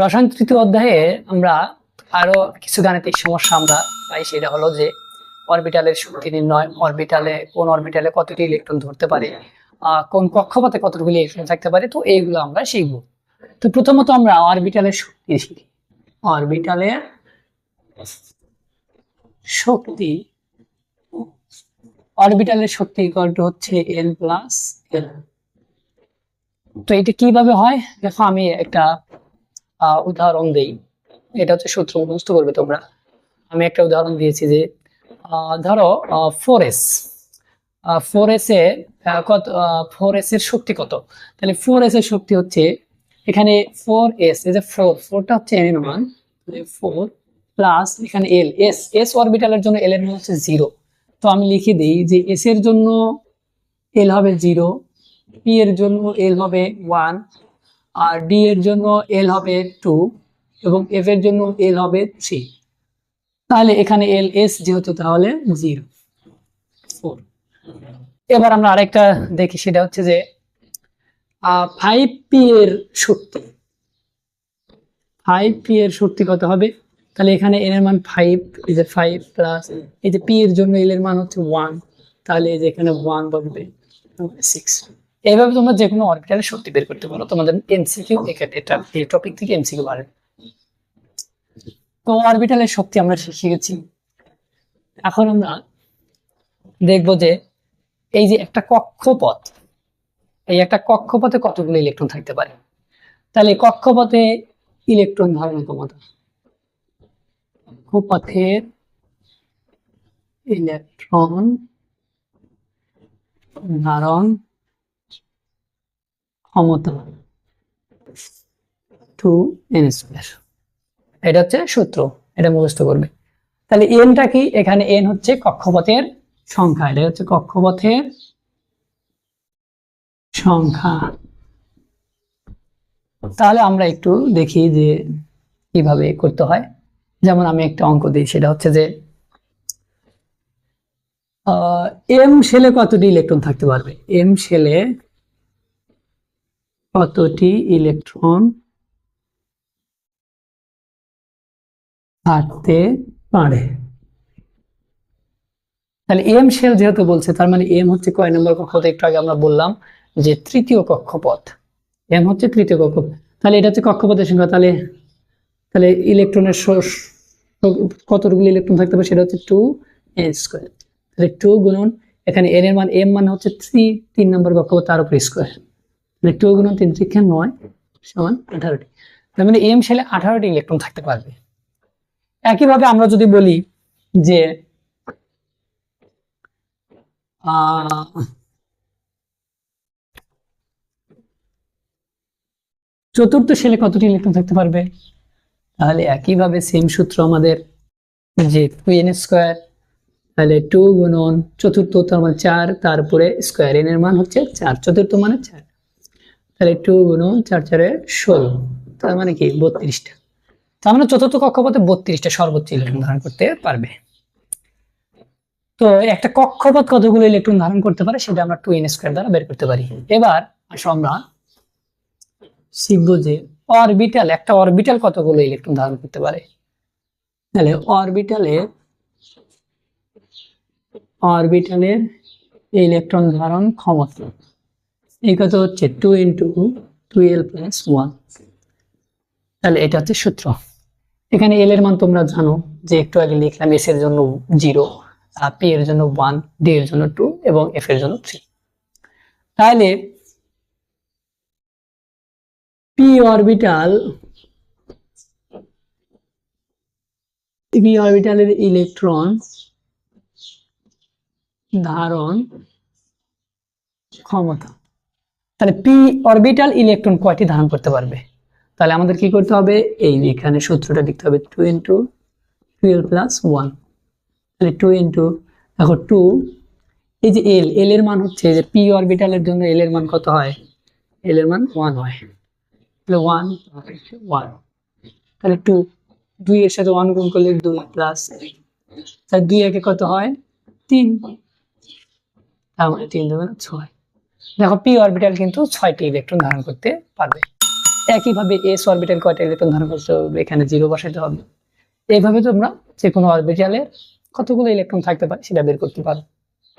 রসায়ন তৃতীয় অধ্যায়ে আমরা আরও কিছু গাণিতিক সমস্যা আমরা পাই, সেটা হলো যে অরবিটালের শক্তি নির্ণয় অরবিটালে কোন অরবিটালে কতটি ইলেকট্রন ধরতে পারে কোন কক্ষপথে কতগুলি ইলেকট্রন থাকতে পারে, তো এইগুলো আমরা শিখব। তো প্রথমত আমরা অরবিটালের শক্তি শিখি। অরবিটালের শক্তি অরবিটালের শক্তি ইকুয়াল হচ্ছে এল প্লাস এল তো এটা কীভাবে হয়? দেখো আমি একটা উদাহরণ দেই। এটা হচ্ছে সূত্র মুখস্থ করবে তোমরা। আমি একটা উদাহরণ দিয়েছি যে ধরো ফোর এস ফোর এস এ আহ, কত ফোর এস এর শক্তি কত? তাহলে ফোর এস এর শক্তি হচ্ছে এখানে ফোর এস এই যে ফোর ফোরটা হচ্ছে এন এর মান। ফোর প্লাস এখানে এল এস এস অরবিটালের জন্য এল এর মান হচ্ছে জিরো তো আমি লিখে দিই যে এস এর জন্য এল হবে জিরো পি এর জন্য এল হবে ওয়ান আর ডি এর জন্য এল হবে টু এবং এফ এর জন্য এল হবে থ্রি তাহলে এখানে এল এস যেহেতু তাহলে জিরো ফোর এবার আমরা আরেকটা দেখি, সেটা হচ্ছে যে ফাইভ পি এর শক্তি ফাইভ পি এর শক্তি কত হবে? তাহলে এখানে এন এর মান ফাইভ এই যে ফাইভ প্লাস এই যে পি এর জন্য এল এর মান হচ্ছে ওয়ান তাহলে এই যে এখানে ওয়ান বলবে সিক্স এইভাবে তোমরা যে কোনো অরবিটালের শক্তি বের করতে পারো। তোমাদের এমসিকিউ এটা এই টপিক থেকে এমসিকিউ বাড়ে। তো অরবিটালের শক্তি আমরা শিখে গেছি। এখন আমরা দেখব যে এই যে একটা কক্ষপথ, এই একটা কক্ষপথে কতগুলো ইলেকট্রন থাকতে পারে? তাহলে কক্ষপথে ইলেকট্রন ধারণ ক্ষমতা কক্ষপথের ইলেকট্রন ধারণ ক্ষমতা। টু এন স্কোয়ার এটা হচ্ছে সূত্র, এটা মুখস্থ করবে। তাহলে এনটা কি? এখানে এন হচ্ছে কক্ষপথের সংখ্যা, এটা হচ্ছে কক্ষপথের সংখ্যা। তাহলে আমরা একটু দেখি যে কীভাবে করতে হয়। যেমন আমি একটা অঙ্ক দিই, সেটা হচ্ছে যে এম শেলে কতটি ইলেকট্রন থাকতে পারবে? এম শেলে কতটি ইলেকট্রন থাকতে পারে? তাহলে এম শেল যেহেতু বলছে, তার মানে এম হচ্ছে কয় নম্বর কক্ষপথ? একটু আগে আমরা বললাম যে তৃতীয় কক্ষপথ। এম হচ্ছে তৃতীয় কক্ষপথ। তাহলে এটা হচ্ছে কক্ষপথের সংখ্যা। তাহলে তাহলে ইলেকট্রনের কতগুলো ইলেকট্রন থাকতে পারে? সেটা হচ্ছে টু এন স্কোয়ার তাহলে টু গুণন, এখানে এন এর মান এম মানে হচ্ছে থ্রি তিন নম্বর কক্ষপথ, তার উপর স্কোয়ার টু গুণন তিন ত্রিক্ষা নয় সমান আঠারোটি। তার মানে এম শেলে আঠারোটি ইলেকট্রন থাকতে পারবে। একইভাবে আমরা যদি বলি যে চতুর্থ সেলে কতটি ইলেকট্রন থাকতে পারবে? তাহলে একইভাবে সেম সূত্র আমাদের যে টু এন স্কোয়ার তাহলে টু গুণন চতুর্থ তার মানে চার, তারপরে স্কোয়ার এন এর মান হচ্ছে চার, চতুর্থ মানে চার। তাহলে টু গুণন চার চারে ষোলো। তার মানে কি? বত্রিশটা। তার মানে চতুর্থ কক্ষপথে বত্রিশটা সর্বোচ্চ ইলেকট্রন ধারণ করতে পারবে। তো একটা কক্ষপথ কতগুলো ইলেকট্রন ধারণ করতে পারে সেটা আমরা টু এন স্কোয়ার দ্বারা বের করতে পারি। এবার আসো আমরা শিখব যে অরবিটাল একটা অরবিটাল কতগুলো ইলেকট্রন ধারণ করতে পারে? তাহলে অরবিটালের অরবিটালের ইলেকট্রন ধারণ ক্ষমতা এই কত হচ্ছে টু ইন্টু তাহলে এটা হচ্ছে সূত্র। এখানে এল এর মান তোমরা জানো যে একটু আগে লিখলাম এস এর জন্য জিরো পি এর জন্য ওয়ান ডি এর জন্য টু এবং এফ এর জন্য থ্রি তাহলে পি অরবিটাল পি অরবিটালের ইলেকট্রন ধারণ ক্ষমতা। তাহলে পি অরবিটাল ইলেকট্রন কয়টি ধারণ করতে পারবে? তাহলে আমাদের কি করতে হবে? এই এখানে সূত্রটা লিখতে হবে two into twelve plus one তাহলে টু ইন্টু দেখো টু এই যে এল এল এর মান হচ্ছে যে পি অরবিটালের জন্য এল এর মান কত হয়? এল এর মান ওয়ান হয়। তাহলে ওয়ান ওয়ান তাহলে টু দুই এর সাথে ওয়ান গুণ করলে দুই প্লাস তাহলে দুই একে কত হয়? তিন। তার মানে তিন দেবে ছয়। দেখো পি অরবিটাল কিন্তু ছয়টি ইলেকট্রন ধারণ করতে পারবে। একইভাবে এস অরবিটাল কয়টা ইলেকট্রন ধারণ করতে হবে? এখানে জিরো বসাইতে হবে। এইভাবে তোমরা যে কোনো অরবিটালের কতগুলো ইলেকট্রন থাকতে পারে সেটা বের করতে পারো।